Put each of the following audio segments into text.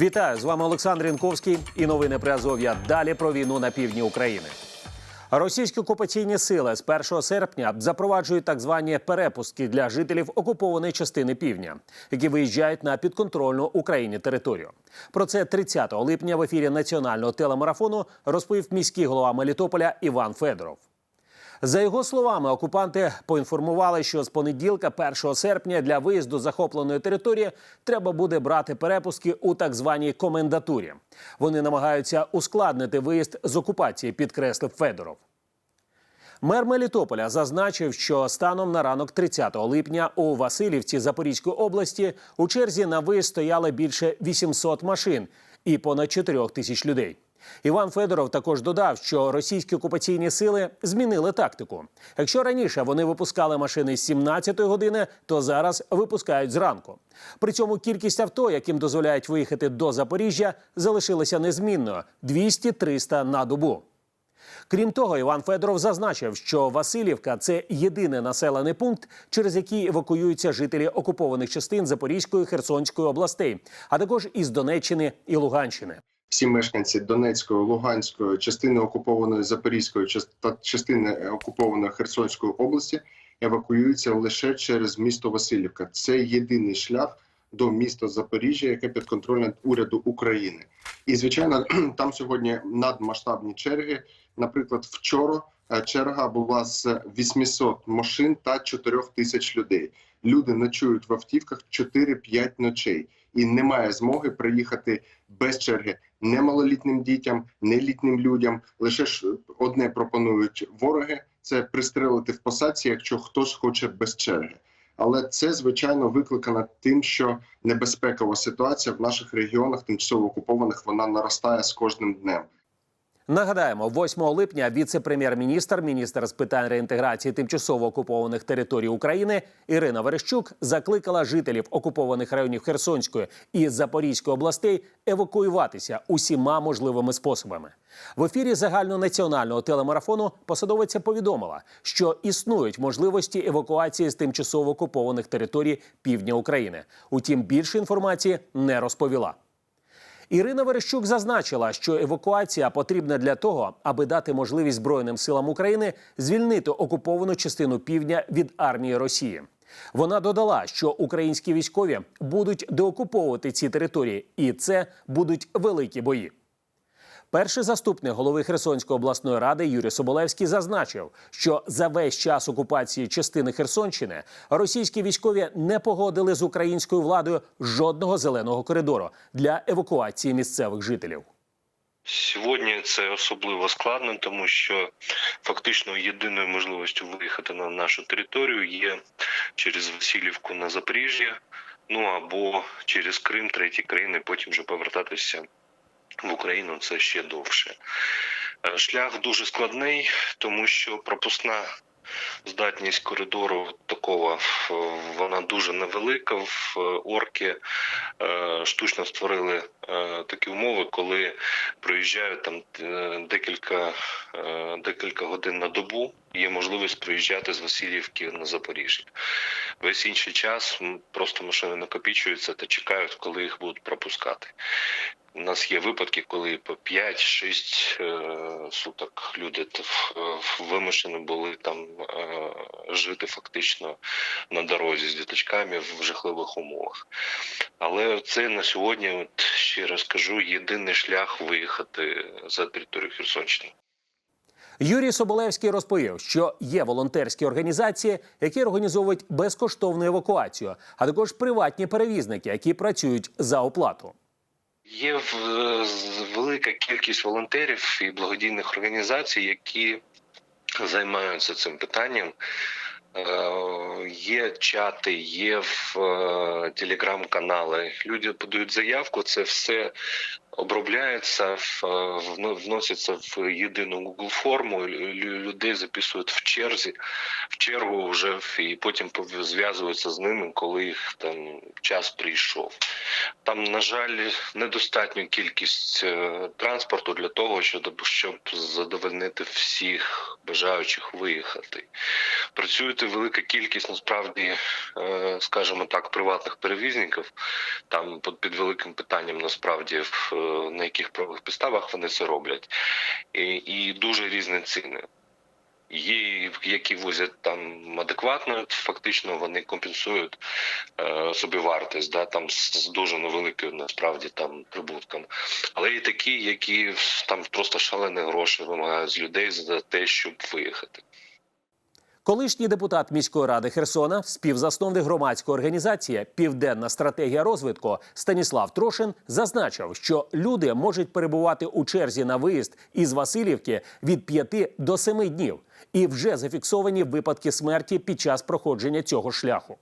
Вітаю з вами Олександр Інковський і новини при Азов'я. Далі про війну на півдні України. Російські окупаційні сили з 1 серпня запроваджують так звані перепустки для жителів окупованої частини півдня, які виїжджають на підконтрольну Україні територію. Про це 30 липня в ефірі національного телемарафону розповів міський голова Мелітополя Іван Федоров. За його словами, окупанти поінформували, що з понеділка, 1 серпня, для виїзду захопленої території треба буде брати перепустки у так званій комендатурі. Вони намагаються ускладнити виїзд з окупації, підкреслив Федоров. Мер Мелітополя зазначив, що станом на ранок 30 липня у Васильівці Запорізької області у черзі на виїзд стояли більше 800 машин і понад 4 тисяч людей. Іван Федоров також додав, що російські окупаційні сили змінили тактику. Якщо раніше вони випускали машини з 17-ї години, то зараз випускають зранку. При цьому кількість авто, яким дозволяють виїхати до Запоріжжя, залишилася незмінною 200-300 на добу. Крім того, Іван Федоров зазначив, що Васильівка це єдиний населений пункт, через який евакуюються жителі окупованих частин Запорізької Херсонської областей, а також із Донеччини і Луганщини. Всі мешканці Донецької, Луганської, частини окупованої Запорізької та частини окупованої Херсонської області евакуюються лише через місто Васильівка. Це єдиний шлях до міста Запоріжжя, яке підконтрольне уряду України. І звичайно, там сьогодні надмасштабні черги. Наприклад, вчора е, черга була з 800 машин та 4 тисяч людей. Люди ночують в автівках 4-5 ночей, і немає змоги приїхати без черги немалолітнім дітям, нелітнім людям. Лише ж одне пропонують вороги це пристрелити в посадці, якщо хтось хоче без черги. Але це звичайно викликано тим, що небезпекова ситуація в наших регіонах, тимчасово окупованих, вона наростає з кожним днем. Нагадаємо, 8 липня віце-прем'єр-міністр, міністр з питань реінтеграції тимчасово окупованих територій України Ірина Верещук закликала жителів окупованих районів Херсонської і Запорізької областей евакуюватися усіма можливими способами. В ефірі загальнонаціонального телемарафону посадовиця повідомила, що існують можливості евакуації з тимчасово окупованих територій півдня України. Утім, більше інформації не розповіла. Ірина Верещук зазначила, що евакуація потрібна для того, аби дати можливість Збройним силам України звільнити окуповану частину півдня від армії Росії. Вона додала, що українські військові будуть деокуповувати ці території, і це будуть великі бої. Перший заступник голови Херсонської обласної ради Юрій Соболевський зазначив, що за весь час окупації частини Херсонщини російські військові не погодили з українською владою жодного зеленого коридору для евакуації місцевих жителів. Сьогодні це особливо складно, тому що фактично єдиною можливістю виїхати на нашу територію є через Васильівку на Запоріжжя, ну або через Крим, треті країни, потім вже повертатися в Україну. Це ще довше. Е, Шлях дуже складний, тому що пропускна здатність коридору такого е, вона дуже невелика. В е, орки штучно створили такі умови, коли проїжджають там декілька, декілька годин на добу. Є можливість проїжджати з Васильівки на Запоріжжя. Весь інший час просто машини накопічуються та чекають, коли їх будуть пропускати. У нас є випадки, коли по 5-6 е, суток люди в- вимушені були там е, жити фактично на дорозі з діточками в жахливих умовах. Але це на сьогодні, от ще раз кажу, єдиний шлях виїхати за територію Херсонщини. Юрій Соболевський розповів, що є волонтерські організації, які організовують безкоштовну евакуацію, а також приватні перевізники, які працюють за оплату. Є велика кількість волонтерів і благодійних організацій, які займаються цим питанням. Е, Є чати, є в е, телеграм-канали. Люди подають заявку. Це все обробляється, в- вно- вноситься в єдину Google форму. лю- лю- Людей записують в черзі, в чергу вже і потім зв'язуються з ними, коли їх там час прийшов. Там, на жаль, недостатня кількість е, транспорту для того, щоб, щоб задовольнити всіх бажаючих виїхати. Працює велика кількість насправді, е, скажімо так, приватних перевізників. Там під, великим питанням насправді в, е, на яких правових підставах вони це роблять, і, і дуже різні ціни. Є, які возять там адекватно, фактично вони компенсують е, собі вартість, да, там з, дуже невеликою насправді там прибутком. Але і такі, які там просто шалені гроші вимагають з людей за те, щоб виїхати. Колишній депутат міської ради Херсона, співзасновник громадської організації Південна стратегія розвитку Станіслав Трошин зазначив, що люди можуть перебувати у черзі на виїзд із Васильівки від 5 до 7 днів, і вже зафіксовані випадки смерті під час проходження цього шляху.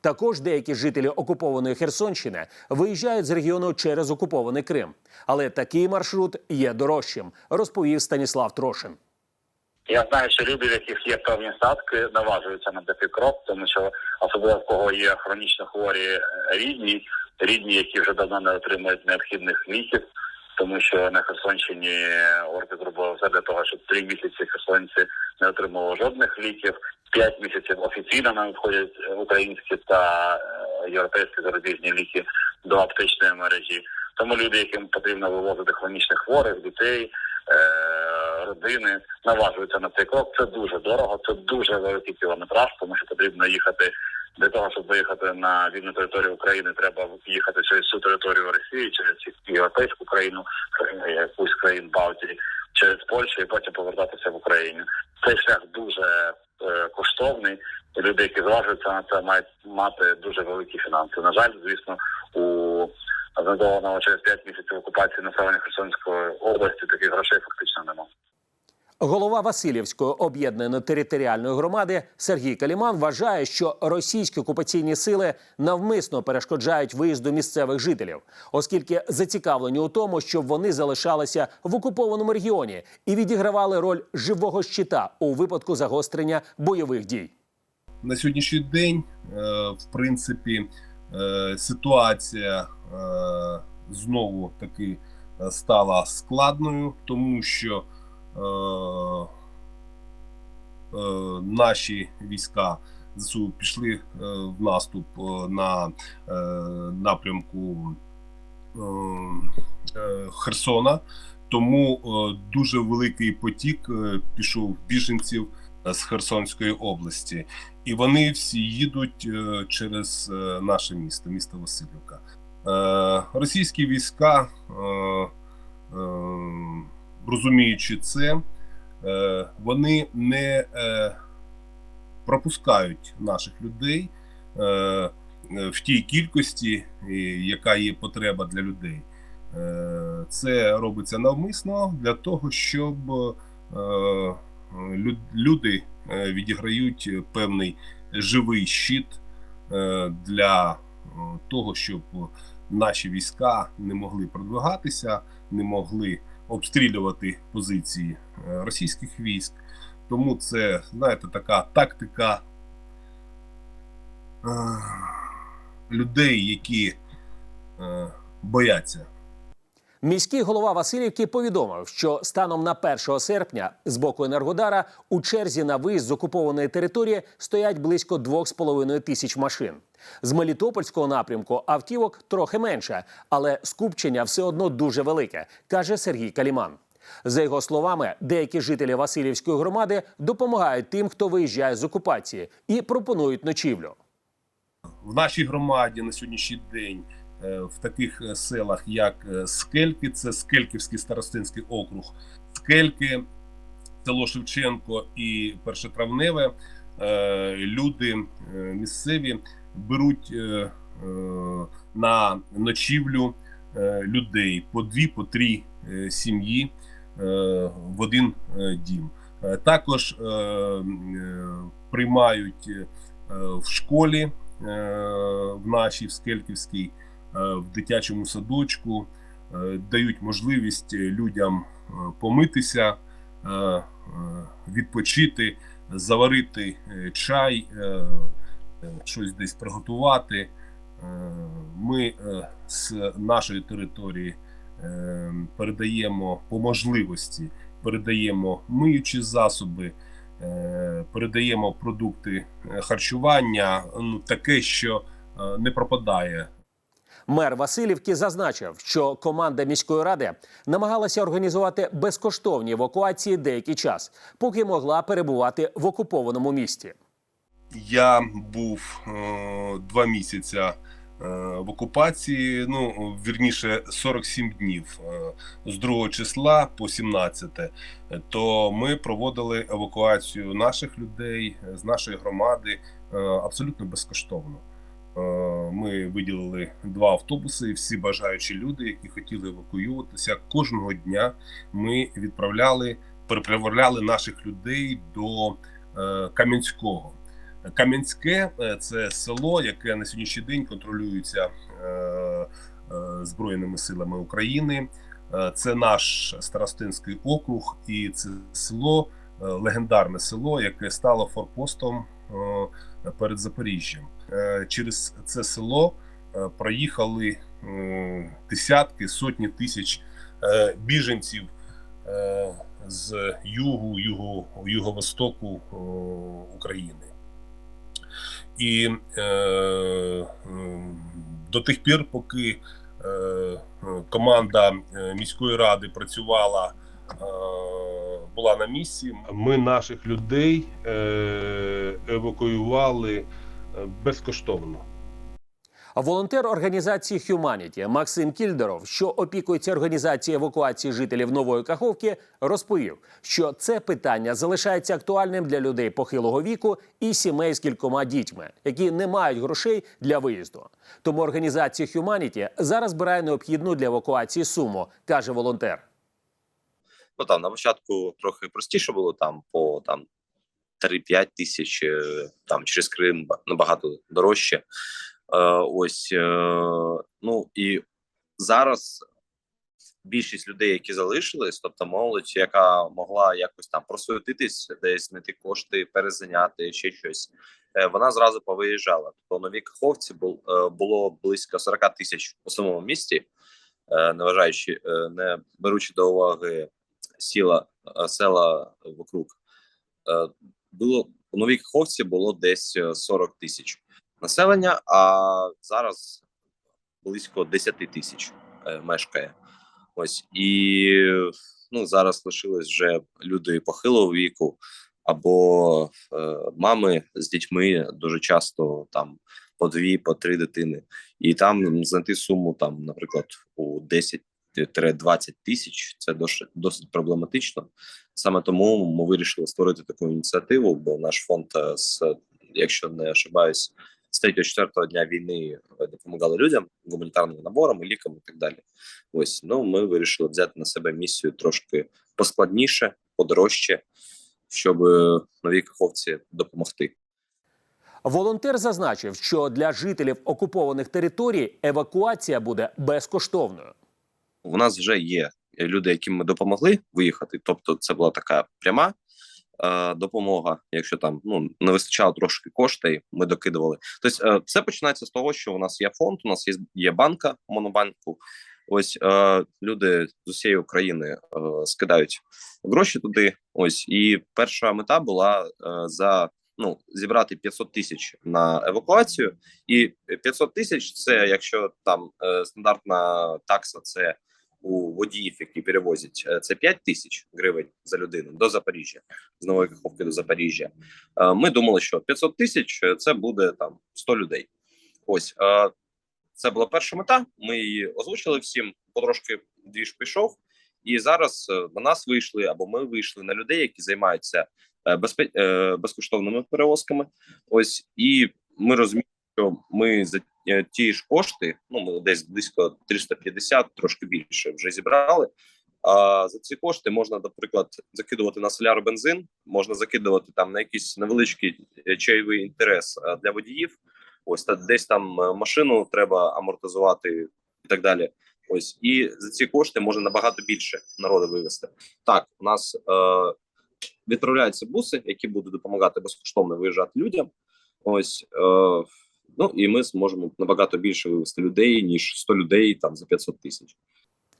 Також деякі жителі окупованої Херсонщини виїжджають з регіону через окупований Крим. Але такий маршрут є дорожчим, розповів Станіслав Трошин. Я знаю, що люди, в яких є певні статки, наважуються на такий крок, тому що особливо в кого є хронічно хворі е, рідні, рідні, які вже давно не отримують необхідних ліків, тому що на Херсонщині орки зробили все для того, щоб три місяці херсонці не отримували жодних ліків. П'ять місяців офіційно нам входять українські та е, європейські зарубіжні ліки до аптечної мережі. Тому люди, яким потрібно вивозити хронічних хворих, дітей, е, родини, наважуються на цей крок. Це дуже дорого, це дуже великий кілометраж, тому що потрібно їхати для того, щоб виїхати на вільну територію України, треба їхати через всю територію Росії, через європейську країну, е, якусь країн Балтії, через Польщу і потім повертатися в Україну. Цей шлях дуже е, коштовний. І люди, які зважуються на це, мають мати дуже великі фінанси. На жаль, звісно, у знедованого через 5 місяців окупації населення Херсонської області таких грошей фактично немає. Голова Васильівської об'єднаної територіальної громади Сергій Каліман вважає, що російські окупаційні сили навмисно перешкоджають виїзду місцевих жителів, оскільки зацікавлені у тому, щоб вони залишалися в окупованому регіоні і відігравали роль живого щита у випадку загострення бойових дій. на сьогоднішній день, е, в принципі, е, ситуація е, знову таки стала складною, тому що наші війська ЗСУ пішли е, в наступ е, на е, напрямку е, е, Херсона. Тому е, дуже великий потік е, пішов біженців е, з Херсонської області і вони всі їдуть е, через е, наше місто, місто Васильівка. Е, Російські війська, е, е, розуміючи це, е, вони не е, пропускають наших людей е, в тій кількості, яка є потреба для людей. Це робиться навмисно для того, щоб люди відіграють певний живий щит для того, щоб наші війська не могли продвигатися, не могли обстрілювати позиції е, російських військ. Тому це, знаєте, така тактика е, людей, які е, бояться Міський голова Васильівки повідомив, що станом на 1 серпня з боку Енергодара у черзі на виїзд з окупованої території стоять близько 2,5 тисяч машин. З Мелітопольського напрямку автівок трохи менше, але скупчення все одно дуже велике, каже Сергій Каліман. За його словами, деякі жителі Васильівської громади допомагають тим, хто виїжджає з окупації, і пропонують ночівлю. в нашій громаді на сьогоднішній день в таких е, селах, як е, Скельки, це Скельківський старостинський округ, Скельки, село Шевченко і Першотравневе, е, люди е, місцеві беруть е, е, на ночівлю е, людей по дві, по три е, сім'ї е, в один е, дім. Е, Також е, е, приймають е, в школі е, в нашій в Скельківській, е, в дитячому садочку, е, дають можливість людям е, помитися, е, е, відпочити, заварити е, чай, е, е, щось десь приготувати. Е, Ми е, з нашої території е, передаємо по можливості, передаємо миючі засоби, е, передаємо продукти е, харчування, ну таке, що е, не пропадає. Мер Васильівки зазначив, що команда міської ради намагалася організувати безкоштовні евакуації деякий час, поки могла перебувати в окупованому місті. Я був е, два місяці е, в окупації. Ну вірніше 47 днів е, з 2 числа по 17. То ми проводили евакуацію наших людей з нашої громади абсолютно безкоштовно. Е, Ми виділили два автобуси, всі бажаючі люди, які хотіли евакуюватися, кожного дня ми відправляли, переправляли наших людей до е, Кам'янського. Кам'янське е, це село, яке на сьогоднішній день контролюється Збройними силами України. Це наш Старостинський округ, і це село, легендарне село, яке стало форпостом перед Запоріжжям. Е, Через це село е, проїхали десятки, сотні тисяч е, біженців з югу, юго, юго-востоку України. І до тих пір, поки команда міської ради працювала, була на місці, ми наших людей евакуювали безкоштовно. Волонтер організації Humanity Максим Кільдеров, що опікується організацією евакуації жителів Нової Каховки, розповів, що це питання залишається актуальним для людей похилого віку і сімей з кількома дітьми, які не мають грошей для виїзду. Тому організація Humanity зараз збирає необхідну для евакуації суму, каже волонтер. ну там на початку трохи простіше було там по там 3-5 тисяч, е, там через Крим набагато дорожче. Е, ось е, ну і зараз більшість людей, які залишились, тобто молодь, яка могла якось там просуетитись, десь знайти кошти, перезайняти ще щось. Вона зразу повиїжджала. Тобто нові каховці бул, було близько 40 тисяч у самому місті, не вважаючи, не беручи до уваги сіла села вокруг. Е, Було у новій каховці було десь е, 40 тисяч населення, а зараз близько 10 тисяч е, мешкає. Ось і ну зараз лишились вже люди похилого віку або е, мами з дітьми дуже часто там по дві, по три дитини, і там знайти суму там, наприклад, у 10 20 тисяч це досить, проблематично. Саме тому ми вирішили створити таку ініціативу, бо наш фонд, е, з, якщо не ошибаюсь, з 3-4 дня війни е, допомагали людям гуманітарними наборами, ліками і так далі. Ось ну ми вирішили взяти на себе місію трошки поскладніше, подорожче, щоб е, новій каховці допомогти. Волонтер зазначив, що для жителів окупованих територій евакуація буде безкоштовною. У нас вже є люди, яким ми допомогли виїхати. Тобто, це була така пряма е, допомога. Якщо там ну не вистачало трошки коштей, ми докидували. Тобто, е, все починається з того, що у нас є фонд, у нас є, є банка монобанку. Ось е, люди з усієї України е, скидають гроші туди. Ось і перша мета була е, за ну зібрати 500 тисяч на евакуацію, і 500 тисяч це якщо там е, стандартна такса, це у водіїв, які перевозять, е, це 5 тисяч гривень за людину до Запоріжжя, з Нової Каховки до Запоріжжя. Е, Ми думали, що 500 тисяч е, це буде там 100 людей. Ось це була перша мета. Ми її озвучили всім. Потрошки двіж пішов, і зараз на нас вийшли або ми вийшли на людей, які займаються безпе... безкоштовними перевозками. Ось і ми розуміємо, що ми за ті ж кошти, ну ми десь близько 350, трошки більше вже зібрали. А за ці кошти можна, наприклад, закидувати на соляр бензин, можна закидувати там на якийсь невеличкий е, чайовий інтерес е, для водіїв. Ось та десь там е, машину треба амортизувати і так далі. Ось і за ці кошти можна набагато більше народу вивезти. Так, у нас е, відправляються буси, які будуть допомагати безкоштовно виїжджати людям. Ось е, ну і ми зможемо набагато більше вивезти людей ніж 100 людей там за 500 тисяч.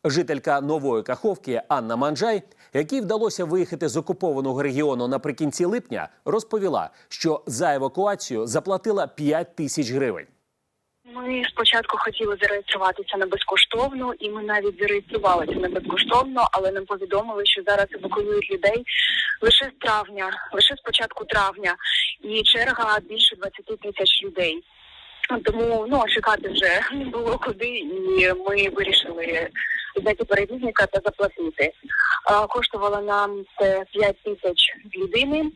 Жителька нової Каховки Анна Манджай, якій вдалося виїхати з окупованого регіону наприкінці липня, розповіла, що за евакуацію заплатила 5 тисяч гривень. Ми спочатку хотіли зареєструватися на безкоштовно, і ми навіть зареєструвалися на безкоштовно, але нам повідомили, що зараз евакуюють людей лише з травня, лише з початку травня, і черга більше 20 тисяч людей. Тому ну чекати вже не було куди, і ми вирішили знайти перевізника та заплатити. А, Коштувало нам це 5 тисяч людини.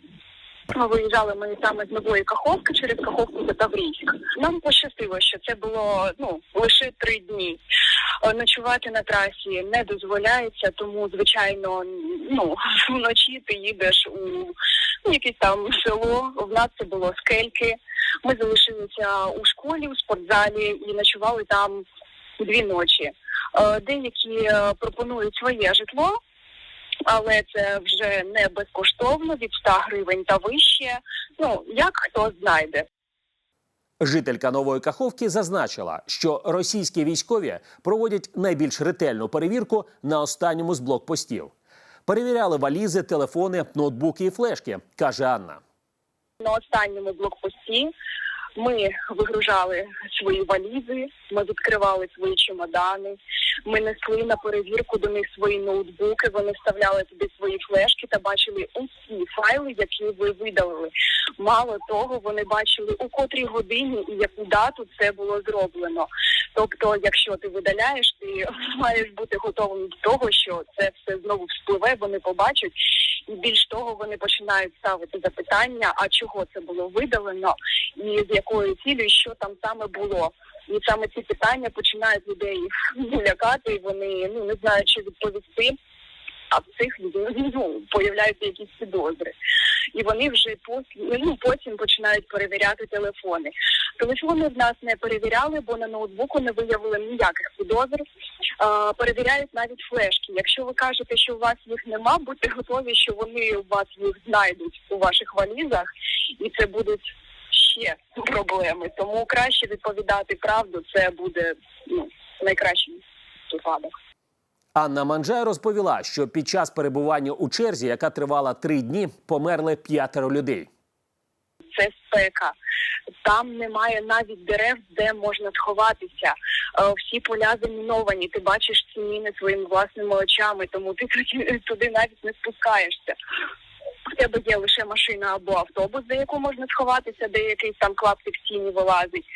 Ми виїжджали ми саме з нової Каховки через Каховку до Таврійськ. Нам пощастило, що це було ну лише три дні. Е, Ночувати на трасі не дозволяється, тому звичайно, ну вночі ти їдеш у ну, якесь там село. В нас це було скельки. Ми залишилися у школі, у спортзалі і ночували там дві ночі. Е, Деякі е, пропонують своє житло, але це вже не безкоштовно від 100 гривень та вище. Ну як хто знайде. Жителька нової Каховки зазначила, що російські військові проводять найбільш ретельну перевірку на останньому з блокпостів. Перевіряли валізи, телефони, ноутбуки і флешки, каже Анна. На останньому блокпості ми вигружали свої валізи, ми відкривали свої чемодани, ми несли на перевірку до них свої ноутбуки, вони вставляли туди свої флешки та бачили усі файли, які ви видалили. Мало того, вони бачили у котрій годині і яку дату це було зроблено. Тобто, якщо ти видаляєш, ти маєш бути готовим до того, що це все знову вспливе, вони побачать, і більш того, вони починають ставити запитання, а чого це було видалено, і з якою цілею, що там саме було. І саме ці питання починають людей лякати, і вони ну не знають, що відповісти. А в цих людей ну, появляються якісь підозри, і вони вже пос- ну, потім починають перевіряти телефони. Телефони в нас не перевіряли, бо на ноутбуку не виявили ніяких підозр. Е, перевіряють навіть флешки. Якщо ви кажете, що у вас їх нема, будьте готові, що вони у вас їх знайдуть у ваших валізах, і це будуть ще проблеми. Тому краще відповідати правду. Це буде ну найкращий випадок. Анна Манджай розповіла, що під час перебування у черзі, яка тривала три дні, померли п'ятеро людей. це спека. Там немає навіть дерев, де можна сховатися. Е, Всі поля заміновані. Ти бачиш ці міни своїми власними очами, тому ти туди навіть не спускаєшся. У тебе є лише машина або автобус, за яку можна сховатися, де якийсь там клаптик в тіні вилазить.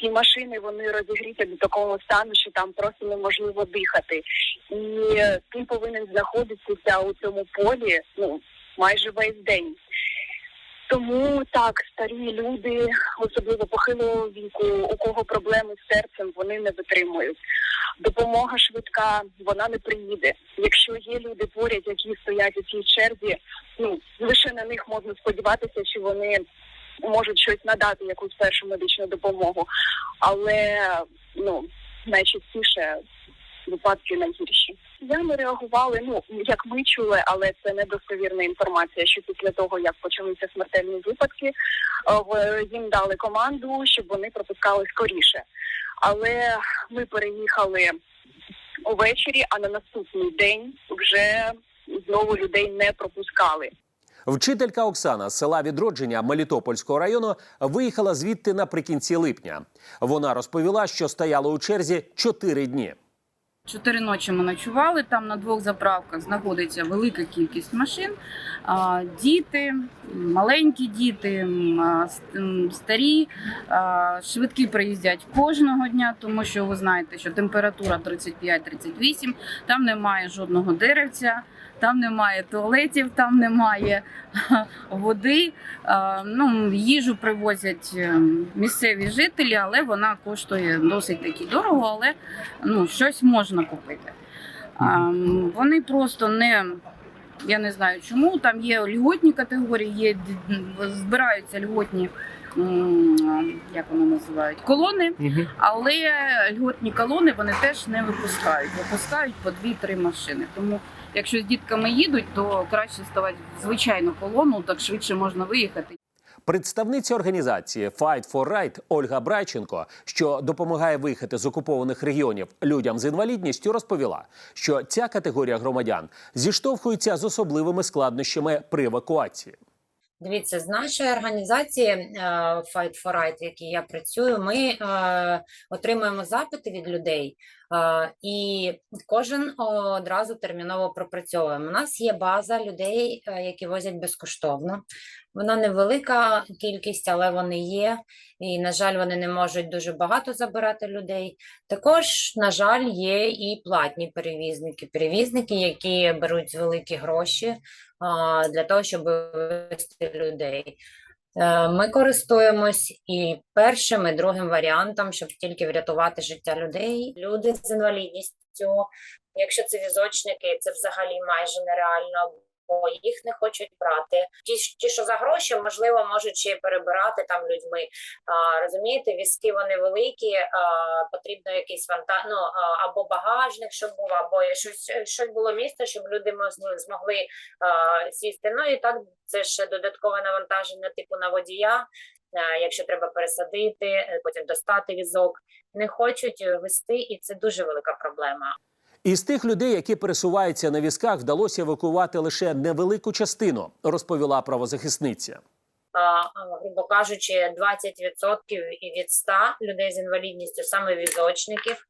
Ці машини вони розігріті до такого стану, що там просто неможливо дихати. І ти повинен знаходитися у цьому полі ну майже весь день. Тому так, старі люди, особливо похилого віку, у кого проблеми з серцем, вони не витримують. Допомога швидка, вона не приїде. Якщо є люди поряд, які стоять у цій черзі, ну лише на них можна сподіватися, що вони можуть щось надати, якусь першу медичну допомогу. Але ну найчастіше випадки найгірші. Ми реагували, ну як ми чули, але це недостовірна інформація. Що після того, як почалися смертельні випадки, е, їм дали команду, щоб вони пропускали скоріше. Але ми переїхали увечері, а на наступний день вже знову людей не пропускали. Вчителька Оксана з села відродження Мелітопольського району виїхала звідти наприкінці липня. Вона розповіла, що стояла у черзі чотири дні. Чотири ночі ми ночували. Там на двох заправках знаходиться велика кількість машин. Діти, маленькі діти, старі, швидкі приїздять кожного дня, тому що ви знаєте, що температура 35-38, там немає жодного деревця, там немає туалетів, там немає води. Ну, їжу привозять е, місцеві жителі, але вона коштує досить таки дорого, але ну, щось можна купити. Вони просто не Я не знаю чому. Там є льготні категорії, є збираються льготні, як воно називають, колони, але льготні колони вони теж не випускають. Випускають по 2-3 машини. Тому якщо з дітками їдуть, то краще ставати в звичайну колону, так швидше можна виїхати. Представниця організації Fight for Right Ольга Брайченко, що допомагає виїхати з окупованих регіонів людям з інвалідністю, розповіла, що ця категорія громадян зіштовхується з особливими складнощами при евакуації. Дивіться, з нашої організації е, Fight for Right, в якій я працюю, ми е, отримуємо запити від людей, і кожен одразу терміново пропрацьовуємо. У нас є база людей, е, які возять безкоштовно. Вона невелика кількість, але вони є. І, на жаль, вони не можуть дуже багато забирати людей. Також, на жаль, є і платні перевізники. Перевізники, які беруть великі гроші для того, щоб вивезти людей. Е, Ми користуємось і першим, і другим варіантом, щоб тільки врятувати життя людей. Люди з інвалідністю, якщо це візочники, це взагалі майже нереально. Їх не хочуть брати. Ті, ті, що за гроші, можливо, можуть ще й перебирати там людьми. А, розумієте, візки вони великі, а, потрібно якийсь ванта... ну, або багажник, щоб був, або щось, щось було місце, щоб люди змогли а, сісти. Ну і так це ще додаткове навантаження, типу на водія. Якщо треба пересадити, е, потім достати візок, не хочуть е, вести, і це дуже велика проблема. Із тих людей, які пересуваються на візках, вдалося евакуювати лише невелику частину, розповіла правозахисниця. грубо кажучи, 20% і від 100 людей з інвалідністю, саме візочників,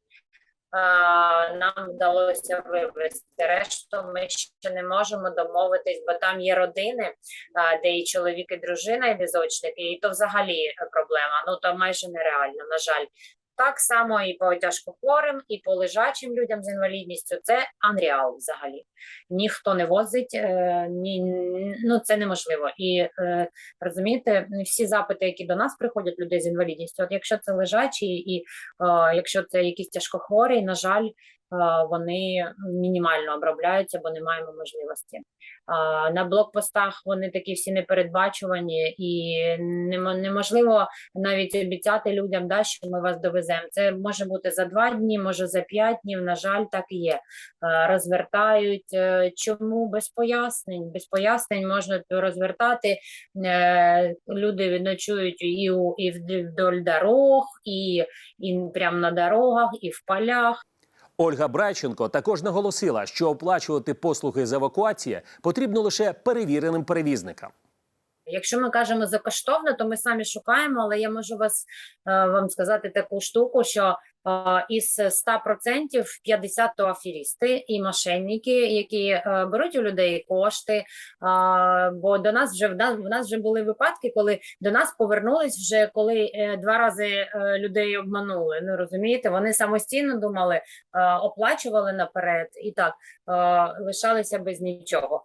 нам вдалося вивезти. Решту ми ще не можемо домовитись, бо там є родини, де і чоловік, і дружина, і візочники, і то взагалі проблема. Ну то майже нереально, на жаль. Так само і по тяжкохворим, і по лежачим людям з інвалідністю. Це анреал взагалі. Ніхто не возить, е, ні, ну це неможливо. І е, розумієте, всі запити, які до нас приходять, людей з інвалідністю, от якщо це лежачі, і е, якщо це якісь тяжкохворі, на жаль, вони мінімально обробляються, бо не маємо можливості. На блокпостах вони такі всі непередбачувані, і неможливо навіть обіцяти людям, да, що ми вас довеземо. Це може бути за два дні, може за п'ять днів. На жаль, так і є. Е, Розвертають. Е, Чому без пояснень? Без пояснень можна розвертати. Е, Люди ночують і, у, і вдоль дорог, і, і прямо на дорогах, і в полях. Ольга Брайченко також наголосила, що оплачувати послуги з евакуації потрібно лише перевіреним перевізникам. Якщо ми кажемо за коштовно, то ми самі шукаємо, але я можу вас е, вам сказати таку штуку, що із 100% 50 то аферісти і мошенники, які е, беруть у людей кошти. е, бо до нас вже в нас, вже були випадки, коли до нас повернулись вже коли е, два рази е, людей обманули. Ну розумієте, вони самостійно думали, е, оплачували наперед і так е, лишалися без нічого.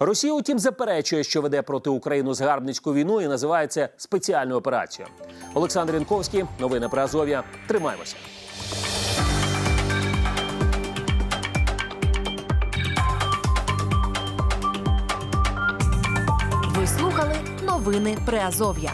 Росія, утім, заперечує, що веде проти України згарбницьку війну і називає це спеціальною операцією. Олександр Янковський, новини про Азов'я. Тримаємося. Ви слухали новини Приазов'я.